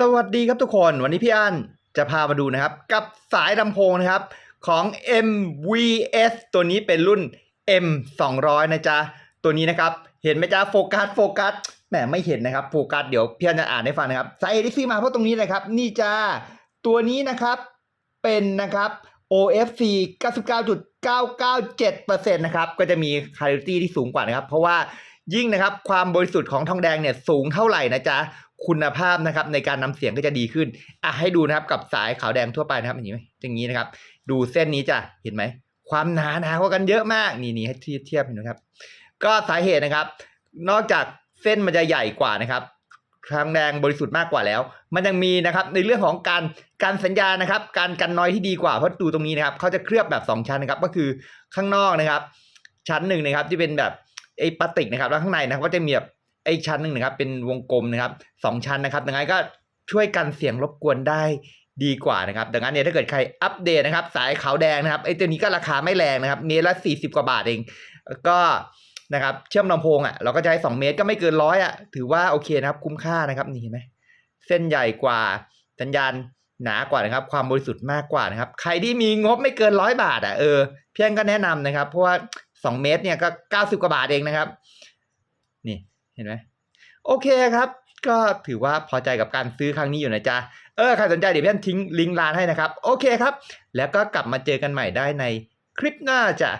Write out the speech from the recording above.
สวัสดีครับทุกคนวันนี้พี่อันจะพามาดูนะครับ กับสายลำโพงนะครับของ MVS ตัวนี้เป็นรุ่น M 2 0 0 นะจ๊ะ ตัวนี้นะครับ เห็นไหมจ๊ะโฟกัสโฟกัสแหมไม่เห็นนะครับโฟกัสเดี๋ยวพี่อันจะอ่านให้ฟังนะครับสาเหตุที่ซื้อมาเพราะตรงนี้เลยครับ นี่จ้าตัวนี้นะครับเป็นนะครับ OFC 99.997%นะครับก็จะมี quality ที่สูงกว่านะครับ เพราะว่ายิ่งนะครับความบริสุทธิ์ของทองแดงเนี่ยสูงเท่าไหร่นะจ๊ะ คุณภาพนะครับในการนำเสียงก็จะดีขึ้นอะให้ดูนะครับกับสายขาวแดงทั่วไปนะครับอย่างนี้ไหมอย่างนี้นะครับ ดูเส้นนี้จ้ะเห็นไหมความหนาหนากว่ากันเยอะมากนี่นี่ให้เทียบเทียบเห็นไหมครับ ก็สาเหตุนะครับ นอกจากเส้นมันจะใหญ่กว่านะครับทางแดงบริสุทธิ์มากกว่าแล้ว มันยังมีนะครับในเรื่องของการการสัญญานะครับ การกันน้อยที่ดีกว่าเพราะดูตรงนี้นะครับเขาจะเคลือบแบบ 2 ชั้นนะครับ ก็คือข้างนอกนะครับ ชั้นหนึ่งนะครับที่เป็นแบบไอ้พลาสติกนะครับแล้วข้างในนะครับก็จะมีแบบ ไอ้ชั้นหนึ่งนะครับ เป็นวงกลมนะครับสองชั้นนะครับ ดังนั้นก็ช่วยกันเสียงรบกวนได้ดีกว่านะครับ ดังนั้นเนี่ยถ้าเกิดใครอัปเดตนะครับ สายขาวแดงนะครับไอ้ตัวนี้ก็ราคาไม่แรงนะครับ เมตรละสี่สิบกว่าบาทเอง ก็นะครับเชื่อมลำโพงอะเราก็จะใช้สองเมตรก็ไม่เกินร้อยอะถือว่าโอเคนะครับ คุ้มค่านะครับนี่เห็นไหมเส้นใหญ่กว่าสัญญาณหนากว่านะครับ ความบริสุทธิ์มากกว่านะครับ ใครที่มีงบไม่เกินร้อยบาทอะเออเพียงก็แนะนำนะครับ เพราะว่าสองเมตรเนี่ยก็เก้าสิบกว่าบาทเองนะครับ นี่ เห็นไหมโอเคครับ ก็ถือว่าพอใจกับการซื้อครั้งนี้อยู่นะจ๊ะ เออ ใครสนใจเดี๋ยวพี่อันทิ้งลิงก์ร้านให้นะครับ โอเคครับ แล้วก็กลับมาเจอกันใหม่ได้ในคลิปหน้าจ้ะ